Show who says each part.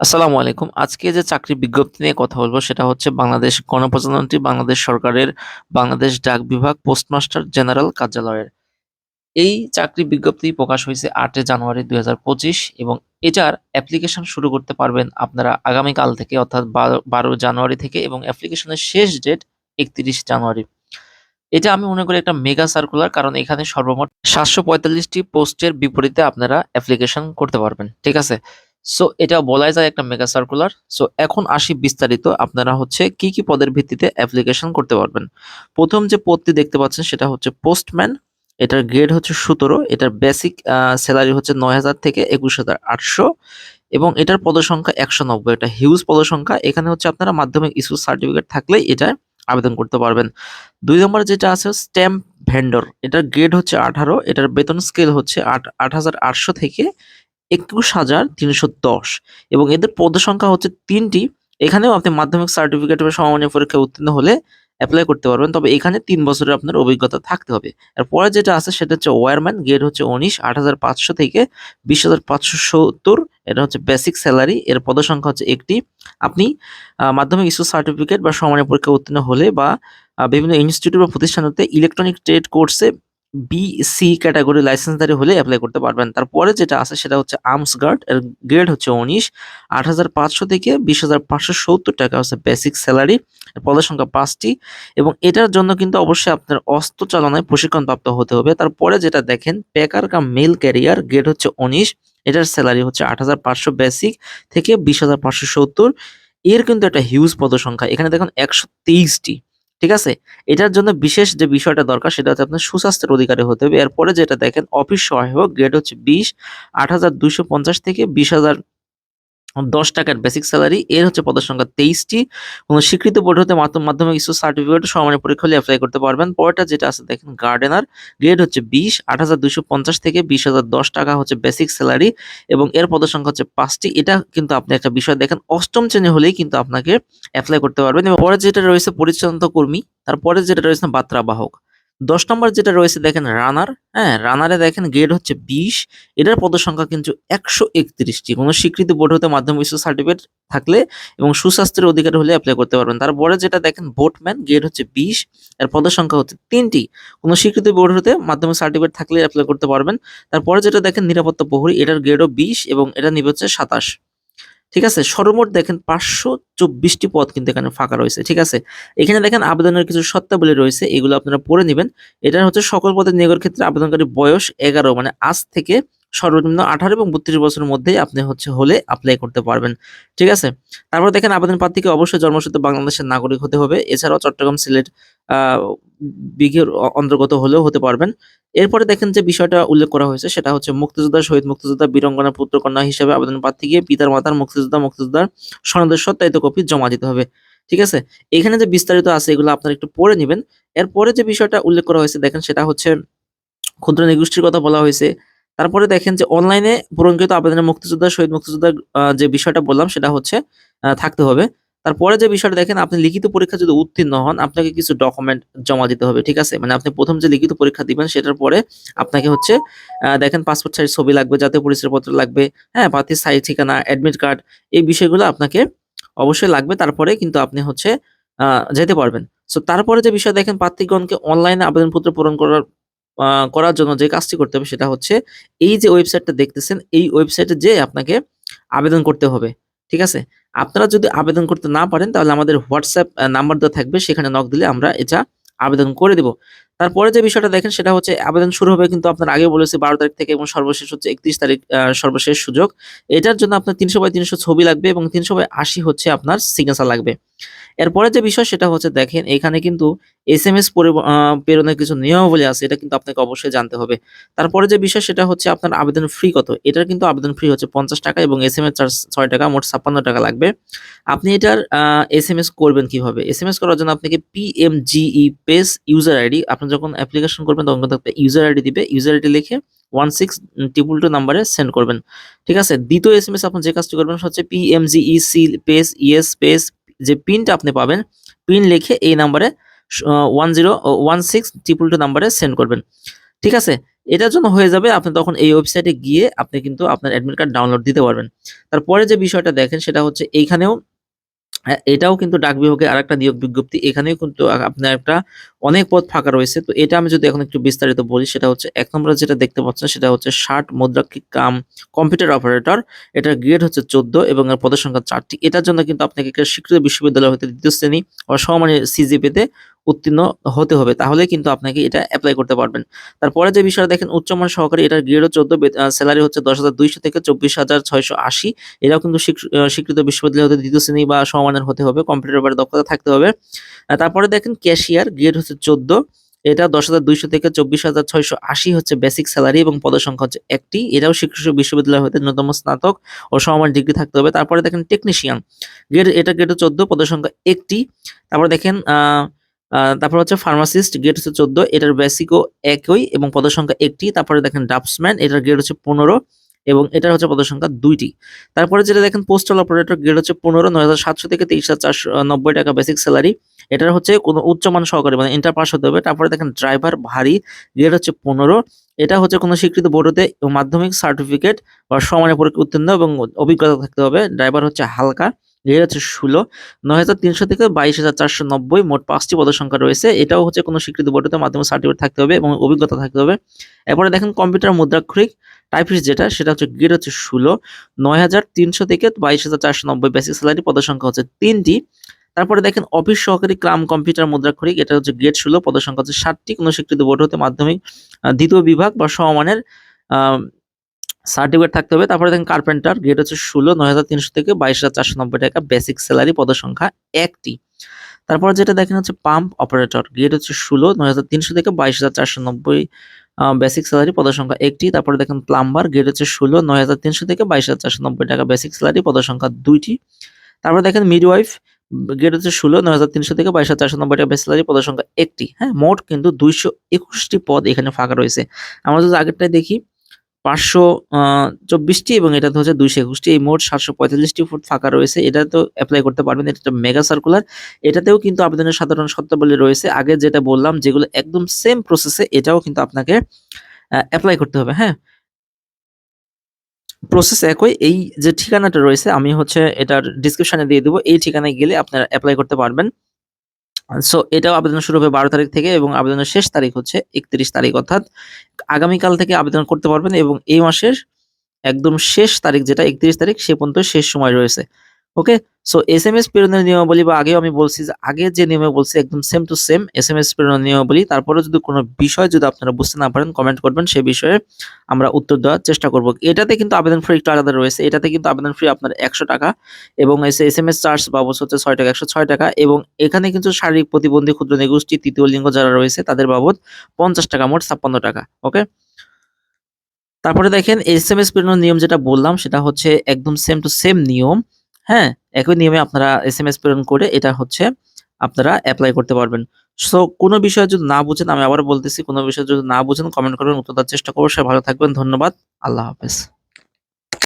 Speaker 1: আসসালামু আলাইকুম। আজকে যে চাকরি বিজ্ঞপ্তি নিয়ে কথা বলব সেটা হচ্ছে বাংলাদেশ গণপ্রজাতন্ত্রী, বাংলাদেশ সরকারের, বাংলাদেশ ডাক বিভাগ পোস্টমাস্টার জেনারেল কার্যালয়ের। এই চাকরি বিজ্ঞপ্তি প্রকাশ হয়েছে ৮ জানুয়ারি ২০২৫ এবং এটার অ্যাপ্লিকেশন শুরু করতে পারবেন আপনারা আগামীকাল থেকে অর্থাৎ বারো ১২ জানুয়ারি থেকে এবং অ্যাপ্লিকেশনের শেষ ডেট ৩১ জানুয়ারি। এটা আমি মনে করি একটা মেগা সার্কুলার কারণ এখানে সর্বমোট সাতশো পঁয়তাল্লিশটি পোস্টের বিপরীতে আপনারা অ্যাপ্লিকেশন করতে পারবেন। ঠিক আছে? সো এটা বলাই যায় একটা মেগা সার্কুলার। সো এখন আসি বিস্তারিত আপনারা হচ্ছে কি, কি পদের ভিত্তিতে অ্যাপ্লিকেশন করতে পারবেন। প্রথম যে পদটি দেখতে পাচ্ছেন সেটা হচ্ছে পোস্টম্যান। এটার গ্রেড হচ্ছে ১৭ এটার বেসিক স্যালারি হচ্ছে নয় হাজার থেকে ২১,৮০০ এবং এটার পদসংখ্যা ১৯০ এটা হিউজ পদসংখ্যা। এখানে হচ্ছে আপনারা মাধ্যমিক স্কুল সার্টিফিকেট থাকলেই এটায় আবেদন করতে পারবেন। দুই নম্বরে যেটা আছে স্ট্যাম্প ভেন্ডর এটার গ্রেড হচ্ছে ১৮ এটার বেতন স্কেল হচ্ছে আট ৮,৮০০ থেকে ২১,৩১০ এবং এদের পদ সংখ্যা হচ্ছে তিনটি এখানেও আপনি মাধ্যমিক সার্টিফিকেট বা সমমানের পরীক্ষায় উত্তীর্ণ হলে অ্যাপ্লাই করতে পারবেন। তবে এখানে তিন বছরের আপনার অভিজ্ঞতা থাকতে হবে। এরপরে যেটা আছে সেটা হচ্ছে ওয়ারম্যান গ্রেড হচ্ছে ১৯ ৮৫০০ থেকে ২০,৫৭০ এটা হচ্ছে বেসিক স্যালারি এর পদসংখ্যা হচ্ছে একটি আপনি মাধ্যমিক স্কুল সার্টিফিকেট বা সমমানের পরীক্ষায় উত্তীর্ণ হলে বা বিভিন্ন ইনস্টিটিউট বা প্রতিষ্ঠানতে ইলেকট্রনিক ট্রেড কোর্সে বি, সি ক্যাটাগরি লাইসেন্সধারী হলে এপ্লাই করতে পারবেন। তারপরে যেটা আছে সেটা হচ্ছে আর্মস গার্ড এর গ্রেড হচ্ছে ১৯ ৮৫০০ থেকে ২০,৫৭০ টাকা হচ্ছে বেসিক স্যালারি পদের সংখ্যা পাঁচটি এবং এটার জন্য কিন্তু অবশ্যই আপনার অস্ত্র চালনায় প্রশিক্ষণপ্রাপ্ত হতে হবে। তারপরে যেটা দেখেন packer cum mail carrier grade হচ্ছে ১৯ এটার স্যালারি হচ্ছে ৮৫০০ বেসিক থেকে ২০,৫৭০ এর কিন্তু একটা হিউজ পদসংখ্যা। এখানে দেখুন ১২৩ টি। ঠিক আছে? এটার জন্য বিশেষ যে বিষয়টা দরকার সেটা হচ্ছে আপনার সুস্বাস্থ্যের অধিকারী হতে হবে। এরপরে যেটা দেখেন অফিস সহায়ক গ্রেড হচ্ছে ২০ ৮২৫০ থেকে ২০,০০০ ১০ টাকার বেসিক স্যালারি এর হচ্ছে পদের সংখ্যা ২৩ টি। কোন স্বীকৃত বোর্ড হতে মাধ্যমিক স্কুল সার্টিফিকেট সমমানের পরীক্ষা হলে এপ্লাই করতে পারবেন। পরেরটা যেটা আছে দেখেন গার্ডেনার গ্রেড হচ্ছে ২০ ৮২৫০ থেকে ২০,০১০ টাকা হচ্ছে বেসিক স্যালারি এবং এর পদের সংখ্যা হচ্ছে পাঁচটি এটা কিন্তু আপনি একটা বিষয় দেখেন অষ্টম শ্রেণি হলেই কিন্তু আপনাকে অ্যাপ্লাই করতে পারবেন এবং পরে যেটা রয়েছে পরিচ্ছন্নতা কর্মী, তারপরে যেটা রয়েছে বাত্রা ১০ নম্বর যেটা রয়েছে দেখেন রানার, হ্যাঁ? রানারে দেখেন গ্রেড হচ্ছে ২০ এটার পদসংখ্যা কিন্তু ১৩১ টি। কোনো স্বীকৃতি বোর্ড হতে মাধ্যমিক স্কুল সার্টিফিকেট থাকলে এবং সুস্বাস্থ্যের অধিকার হলে অ্যাপ্লাই করতে পারবেন। তারপরে যেটা দেখেন বোটম্যান গ্রেড হচ্ছে ২০ এর পদের সংখ্যা হচ্ছে তিনটি কোনো স্বীকৃতি বোর্ড হতে মাধ্যমিক সার্টিফিকেট থাকলে অ্যাপ্লাই করতে পারবেন। তারপরে যেটা দেখেন নিরাপত্তা প্রহরী এটার গ্রেডও ২০ এবং এটা নিবে হচ্ছে ২৭ ঠিক আছে? সর্বমোট দেখেন ৫২৪ টি পদ কিন্তু এখানে ফাঁকা রয়েছে। ঠিক আছে? এখানে দেখেন আবেদনের কিছু শর্তাবলী রয়েছে এগুলো আপনারা পড়ে নিবেন। এটা হচ্ছে সকল পদে নিয়োগের ক্ষেত্রে আবেদনকারী বয়স ১১ মানে আজ থেকে সর্বনিম্ন ১৮ এবং ৩২ বছরের মধ্যেই আপনি হচ্ছে হলে এপ্লাই করতে পারবেন। ঠিক আছে? তারপর দেখেন আবেদন প্রার্থীকে অবশ্যই জন্মসূত্রে বাংলাদেশের নাগরিক হতে হবে। এছাড়াও চট্টগ্রাম, সিলেট বিঘের অন্তর্গত হলেও হতে পারবেন। এরপরে দেখেন যে বিষয়টা উল্লেখ করা হয়েছে সেটা হচ্ছে মুক্তিযোদ্ধা, শহীদ মুক্তিযোদ্ধা, বীরাঙ্গনা, পুত্র-কন্যা হিসেবে আবেদন প্রার্থীকে পিতার-মাতার মুক্তিযোদ্ধা, মুক্তিযোদ্ধার সনদের সত্যায়িত কপি জমা দিতে হবে। ঠিক আছে? এখানে যে বিস্তারিত আছে এগুলো আপনারা একটু পড়ে নিবেন। এরপরে যে বিষয়টা উল্লেখ করা হয়েছে দেখেন সেটা হচ্ছে ক্ষুদ্র নিগোষ্ঠীর কথা বলা হয়েছে। তারপরে দেখেন যে অনলাইনে পূরণকৃত আবেদনের মুক্তিযোদ্ধা, শহীদ মুক্তিযোদ্ধার আ যে বিষয়টা বললাম সেটা হচ্ছে থাকতে হবে। তারপরে যে বিষয়টা দেখেন আপনি লিখিত পরীক্ষা যদি উত্তীর্ণ হন আপনাকে কিছু ডকুমেন্ট জমা দিতে হবে। ঠিক আছে? মানে আপনি প্রথম যে লিখিত পরীক্ষা দিবেন সেটার পরে আপনাকে হচ্ছে দেখেন পাসপোর্ট সাইজ ছবি লাগবে, জাতীয় পরিচয়পত্র লাগবে, হ্যাঁ? প্রার্থীর স্থায়ী ঠিকানা, অ্যাডমিট কার্ড এই বিষয়গুলো আপনাকে অবশ্যই লাগবে। তারপরে কিন্তু আপনি হচ্ছে যেতে পারবেন। সো তারপরে যে বিষয় দেখেন প্রার্থীগণকে অনলাইনে আবেদনপত্র পূরণ করার করার জন্য যে কাজটি করতে হবে সেটা হচ্ছে এই যে ওয়েবসাইটটা দেখতেছেন এই ওয়েবসাইটে যেয়ে আপনাকে আবেদন করতে হবে। ঠিক আছে? আপনারা যদি আবেদন করতে না পারেন, তাহলে আমাদের হোয়াটসঅ্যাপ নাম্বার দেওয়া থাকবে সেখানে নক দিলে আমরা এটা আবেদন করে দেবো তারপরে যে বিষয়টা দেখেন, সেটা হচ্ছে আবেদন শুরু হবে কিন্তু আপনার আগে বলেছে বারো তারিখ থেকে এবং সর্বশেষ হচ্ছে ৩১ তারিখ সর্বশেষ সুযোগ। এটার জন্য আপনার ৩০০ বাই ৩০০ ছবি লাগবে এবং ৩০০ বাই ৮০ হচ্ছে আপনার সিগনেচার লাগবে। এরপরে যে বিষয় সেটা হচ্ছে দেখেন, এখানে কিন্তু এস এম এস প্রেরণের কিছু নিয়মাবলী আছে, এটা কিন্তু আপনাকে অবশ্যই জানতে হবে। তারপরে যে বিষয় সেটা হচ্ছে আপনার আবেদন ফ্রি কত? এটার কিন্তু আবেদন ফ্রি হচ্ছে ৳৫০ এবং এস এম এস চার্জ ছয় টাকা, মোট ৳৫৬ লাগবে। আপনি এটার আ এসএমএস করবেন কীভাবে? এস এম এস করার জন্য আপনাকে পি এম পিএমজিই পেস ইউজার আইডি আপনি যখন অ্যাপ্লিকেশন করবেন তখন কিন্তু ইউজার আইডি দিবে। ইউজার আইডি লিখে 1622 নাম্বারে সেন্ড করবেন। ঠিক আছে? দ্বিতীয় এস এম এস আপনি যে কাজটি করবেন হচ্ছে P M PMGE C pace ES page যে পিনটা আপনি পাবেন, পিন লিখে এই নাম্বারে one zero one six triple two নাম্বারে সেন্ড করবেন। ঠিক আছে? এটার জন্য হয়ে যাবে আপনি তখন এই ওয়েবসাইটে গিয়ে আপনি কিন্তু আপনার অ্যাডমিট কার্ড ডাউনলোড দিতে পারবেন তারপরে যে বিষয়টা দেখেন সেটা হচ্ছে এইখানেও এটাও কিন্তু ডাক বিভাগে আর একটা নিয়োগ বিজ্ঞপ্তি। এখানেও কিন্তু আপনার একটা অনেক পদ ফাঁকা রয়েছে। তো এটা আমি যদি এখন একটু বিস্তারিত বলি, সেটা হচ্ছে এক নম্বর যেটা দেখতে পাচ্ছেন, সেটা হচ্ছে ষাট মুদ্রাক্ষিক কাম কম্পিউটার অপারেটর। এটার গ্রেড হচ্ছে চোদ্দ এবং এর পদের সংখ্যা চারটি। এটার জন্য কিন্তু আপনাকে একটা স্বীকৃত বিশ্ববিদ্যালয় হতে দ্বিতীয় শ্রেণি বা সিজিপিতে উত্তীর্ণ হতে হবে তাহলে কিন্তু আপনাকে এটা অ্যাপ্লাই করতে পারবেন। তারপরে যে বিষয়টা দেখেন উচ্চমান সহকারী এটার গ্রেডও চোদ্দ স্যালারি হচ্ছে দশ হাজার দুইশো থেকে চব্বিশ হাজার ছয়শো আশি। এটাও কিন্তু স্বীকৃ- স্বীকৃত বিশ্ববিদ্যালয় হতে দ্বিতীয় শ্রেণি বা সমানের হতে হবে কম্পিউটার ব্যাপারে দক্ষতা থাকতে হবে। তারপরে দেখেন ক্যাশিয়ার গ্রেড হচ্ছে চোদ্দ এটা দশ হাজার দুইশো থেকে চব্বিশ হাজার ছয়শো আশি হচ্ছে বেসিক স্যালারি এবং পদের সংখ্যা হচ্ছে একটি। এটাও স্বীকৃত বিশ্ববিদ্যালয় হতে ন্যূনতম স্নাতক ও সমমান ডিগ্রি থাকতে হবে। তারপরে দেখেন টেকনিশিয়ান গ্রেড এটা গ্রেড চোদ্দ পদের সংখ্যা একটি। তারপরে দেখেন আহ, তারপর হচ্ছে ফার্মাসিস্ট গ্রেড হচ্ছে চোদ্দ, এটার বেসিকও একই এবং পদসংখ্যা একটি। তারপরে দেখেন ড্রাফটসম্যান এটার গ্রেড হচ্ছে পনেরো এবং এটার হচ্ছে পদসংখ্যা দুইটি। তারপরে যেটা দেখেন পোস্টাল অপারেটর গ্রেড হচ্ছে পনেরো নয় হাজার সাতশো থেকে তেইশ হাজার চারশো নব্বই টাকা বেসিক স্যালারি এটার হচ্ছে কোনো উচ্চমান সহকারী মানে ইন্টার পাস হতে হবে। তারপরে দেখেন ড্রাইভার ভারী গ্রেড হচ্ছে পনেরো। এটা হচ্ছে কোনো স্বীকৃত বোর্ডতে মাধ্যমিক সার্টিফিকেট বা সমানের পরীক্ষা উত্তীর্ণ এবং অভিজ্ঞতা থাকতে হবে। ড্রাইভার হচ্ছে হালকা। গ্রেড হচ্ছে ষোলো, নয় হাজার তিনশো থেকে বাইশ হাজার চারশো নব্বই মোট পাঁচটি পদের সংখ্যা রয়েছে। এটাও হচ্ছে কোনো স্বীকৃত বোর্ডতে মাধ্যমিক সার্টিফিকেট থাকতে হবে এবং অভিজ্ঞতা থাকতে হবে। এরপরে দেখেন কম্পিউটার মুদ্রাক্ষরিক টাইপিস্ট যেটা, সেটা হচ্ছে গ্রেড হচ্ছে ষোলো, নয় হাজার তিনশো থেকে বাইশ হাজার চারশো নব্বই বেসিক স্যালারি পদের সংখ্যা হচ্ছে তিনটি। তারপরে দেখেন অফিস সহকারী ক্রাম কম্পিউটার মুদ্রাক্ষরিক, এটা হচ্ছে গ্রেড ষোলো, পদের সংখ্যা হচ্ছে ষাটটি। কোনো স্বীকৃত বোর্ড হতে মাধ্যমিক দ্বিতীয় বিভাগ বা সমমানের সার্টিফিকেট থাকতে হবে। তারপরে দেখেন কার্পেন্টার গ্রেড হচ্ছে ষোলো, নয় হাজার তিনশো থেকে বাইশ হাজার চারশো নব্বই টাকা বেসিক স্যালারি পদসংখ্যা একটি। তারপর যেটা দেখেন হচ্ছে পাম্প অপারেটর গ্রেড হচ্ছে ষোলো, নয় হাজার তিনশো থেকে বাইশ হাজার চারশো নব্বই বেসিক স্যালারি পদসংখ্যা একটি। তারপরে দেখেন প্লাম্বার গ্রেড হচ্ছে ষোলো, নয় হাজার তিনশো থেকে বাইশ হাজার চারশো নব্বই টাকা বেসিক স্যালারি পদসংখ্যা দুইটি। তারপরে দেখেন মিডওয়াইফ গ্রেড হচ্ছে ষোলো, নয় হাজার তিনশো থেকে বাইশ হাজার চারশো নব্বই টাকা বেসিক স্যালারি পদের সংখ্যা একটি। হ্যাঁ মোট কিন্তু দুইশো একুশটি পদ এখানে ফাঁকা রয়েছে। আমরা যদি আগেরটাই দেখি পাঁচশো চব্বিশটি এবং এটাতে হচ্ছে দুইশো একুশটি। এই মোট সাতশো পঁয়তাল্লিশটি ফুট ফাঁকা রয়েছে। এটা তো অ্যাপ্লাই করতে পারবেন, এটা একটা মেগা সার্কুলার এটাতেও কিন্তু আবেদনের সাধারণ শর্তাবলী রয়েছে। আগে যেটা বললাম, যেগুলো একদম সেম প্রসেসে এটাও কিন্তু আপনাকে অ্যাপ্লাই করতে হবে হ্যাঁ? প্রসেস একই। এই যে ঠিকানাটা রয়েছে, আমি হচ্ছে এটার ডিসক্রিপশনে দিয়ে দেবো। এই ঠিকানায় গেলে আপনারা অ্যাপ্লাই করতে পারবেন। সো এটাও আবেদন শুরু হবে বারো তারিখ থেকে এবং আবেদনের শেষ তারিখ হচ্ছে একত্রিশ তারিখ, অর্থাৎ আগামীকাল থেকে আবেদন করতে পারবেন এবং এই মাসের একদম শেষ তারিখ যেটা, একত্রিশ তারিখ, সে পর্যন্ত শেষ সময় রয়েছে। Okay so S M S প্রেরণের নিয়মাবলী বা আগেও আমি বলছি যে আগে যে নিয়মে বলছি একদম same to same S M S প্রেরণের নিয়মাবলী তারপরে যদি কোনো বিষয় যদি আপনারা বুঝতে না পারেন কমেন্ট করবেন, সেই বিষয়ে আমরা উত্তর দেওয়ার চেষ্টা করব। এটাতে কিন্তু আবেদন ফ্রি একটু আলাদা রয়েছে। এটাতে কিন্তু আবেদন ফ্রি আপনার একশো টাকা এবং এস এম এস চার্জ বাবদ হচ্ছে ছয় টাকা, একশো ছয় টাকা এবং এখানে কিন্তু শারীরিক প্রতিবন্ধী, ক্ষুদ্র নিগোষ্ঠী, তৃতীয় লিঙ্গ যারা রয়েছে, তাদের বাবদ পঞ্চাশ টাকা মোট ছাপ্পান্ন টাকা। ওকে তারপরে দেখেন এস এম এস প্রেরণের নিয়ম যেটা বললাম, সেটা হচ্ছে একদম সেম টু সেম নিয়ম। হ্যাঁ একই নিয়মে আপনারা এস এম এস প্রেরণ করে এটা হচ্ছে আপনারা অ্যাপ্লাই করতে পারবেন। সো কোনো বিষয় যদি না বুঝেন, আমি আবার বলতেছি, কোনো বিষয় যদি না বুঝেন কমেন্ট করবেন, উত্তর দেওয়ার চেষ্টা করব। সে ভালো থাকবেন, ধন্যবাদ, আল্লাহ হাফেজ।